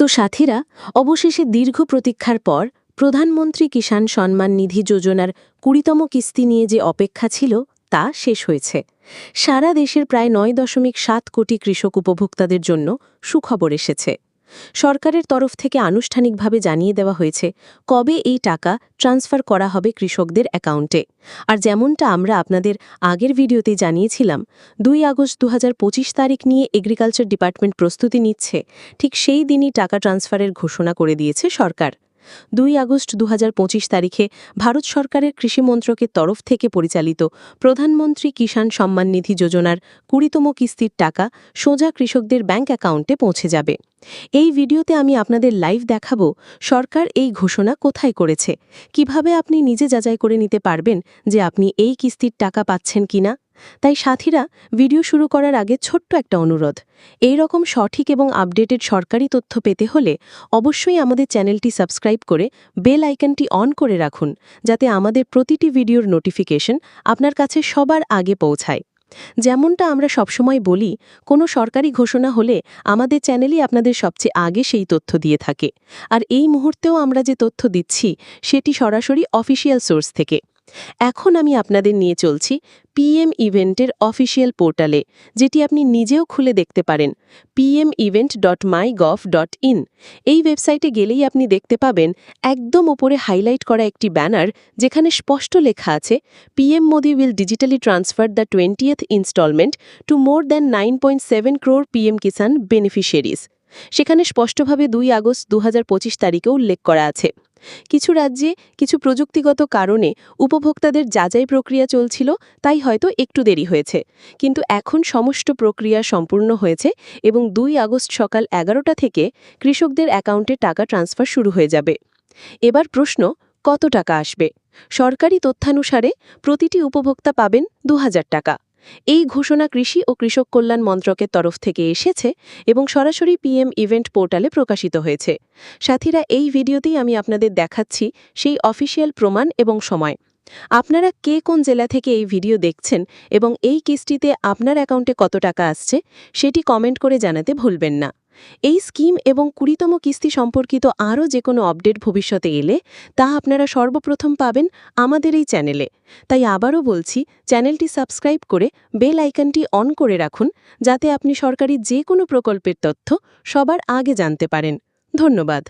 তো সাথীরা অবশেষে দীর্ঘ প্রতীক্ষার পর প্রধানমন্ত্রী কিষাণ সম্মান নিধি যোজনার কুড়িতম কিস্তি নিয়ে যে অপেক্ষা ছিল, তা শেষ হয়েছে। সারা দেশের প্রায় নয় দশমিক সাত কোটি কৃষক উপভোক্তাদের জন্য সুখবর এসেছে। সরকারের তরফ থেকে আনুষ্ঠানিকভাবে জানিয়ে দেওয়া হয়েছে কবে এই টাকা ট্রান্সফার করা হবে কৃষকদের অ্যাকাউন্টে। আর যেমনটা আমরা আপনাদের আগের ভিডিওতে জানিয়েছিলাম, দুই আগস্ট দু হাজার পঁচিশ তারিখ নিয়ে এগ্রিকালচার ডিপার্টমেন্ট প্রস্তুতি নিচ্ছে, ঠিক সেই দিনই টাকা ট্রান্সফারের ঘোষণা করে দিয়েছে সরকার। দুই আগস্ট দু হাজার পঁচিশ তারিখে ভারত সরকারের কৃষি মন্ত্রকের তরফ থেকে পরিচালিত প্রধানমন্ত্রী কিষাণ সম্মান নিধি যোজনার কুড়িতম কিস্তির টাকা সোজা কৃষকদের ব্যাংক অ্যাকাউন্টে পৌঁছে যাবে। এই ভিডিওতে আমি আপনাদের লাইভ দেখাবো সরকার এই ঘোষণা কোথায় করেছে। কীভাবে আপনি নিজে যাচাই করে নিতে পারবেন যে আপনি এই কিস্তির টাকা পাচ্ছেন কিনা? তাই সাথীরা ভিডিও শুরু করার আগে ছোট্ট একটা অনুরোধ। এই রকম সঠিক এবং আপডেটেড সরকারি তথ্য পেতে হলে অবশ্যই আমাদের চ্যানেলটি সাবস্ক্রাইব করে বেল আইকনটি অন করে রাখুন, যাতে আমাদের প্রতিটি ভিডিওর নোটিফিকেশন আপনার কাছে সবার আগে পৌঁছায়। যেমনটা আমরা সবসময় বলি, কোনো সরকারি ঘোষণা হলে আমাদের চ্যানেলই আপনাদের সবচেয়ে আগে সেই তথ্য দিয়ে থাকে। আর এই মুহূর্তেও আমরা যে তথ্য দিচ্ছি, সেটি সরাসরি অফিসিয়াল সোর্স থেকে। এখন আমি আপনাদের নিয়ে চলছি পিএম ইভেন্টের অফিসিয়াল পোর্টালে যেটি আপনি নিজেও খুলে দেখতে পারেন PM event dot my gov dot in এই ওয়েবসাইটে গেলেই আপনি দেখতে পাবেন একদম ওপরে হাইলাইট করা একটি ব্যানার যেখানে স্পষ্ট লেখা আছে PM Modi will digitally transfer the twentieth instalment to more than nine point seven crore PM Kisan beneficiaries সেখানে স্পষ্টভাবে দুই আগস্ট দু হাজার পঁচিশ তারিখে উল্লেখ করা আছে। কিছু রাজ্যে কিছু প্রযুক্তিগত কারণে উপভোক্তাদের যাচাই প্রক্রিয়া চলছিল, তাই হয়তো একটু দেরি হয়েছে। কিন্তু এখন সমস্ত প্রক্রিয়া সম্পূর্ণ হয়েছে এবং দুই আগস্ট সকাল এগারোটা থেকে কৃষকদের অ্যাকাউন্টে টাকা ট্রান্সফার শুরু হয়ে যাবে। এবার প্রশ্ন, কত টাকা আসবে? সরকারি তথ্যানুসারে প্রতিটি উপভোক্তা পাবেন দু হাজার টাকা। এই ঘোষণা কৃষি ও কৃষক কল্যাণ মন্ত্রকের তরফ থেকে এসেছে এবং সরাসরি পিএম ইভেন্ট পোর্টালে প্রকাশিত হয়েছে। সাথীরা, এই ভিডিওতেই আমি আপনাদের দেখাচ্ছি সেই অফিসিয়াল প্রমাণ এবং সময়। আপনারা কে কোন জেলা থেকে এই ভিডিও দেখছেন এবং এই কিস্তিতে আপনার অ্যাকাউন্টে কত টাকা আসছে, সেটি কমেন্ট করে জানাতে ভুলবেন না। এই স্কিম এবং কুড়িতম কিস্তি সম্পর্কিত আরও যে কোনো আপডেট ভবিষ্যতে এলে তা আপনারা সর্বপ্রথম পাবেন আমাদের এই চ্যানেলে। তাই আবারও বলছি, চ্যানেলটি সাবস্ক্রাইব করে বেল আইকনটি অন করে রাখুন, যাতে আপনি সরকারি যে কোনো প্রকল্পের তথ্য সবার আগে জানতে পারেন। ধন্যবাদ।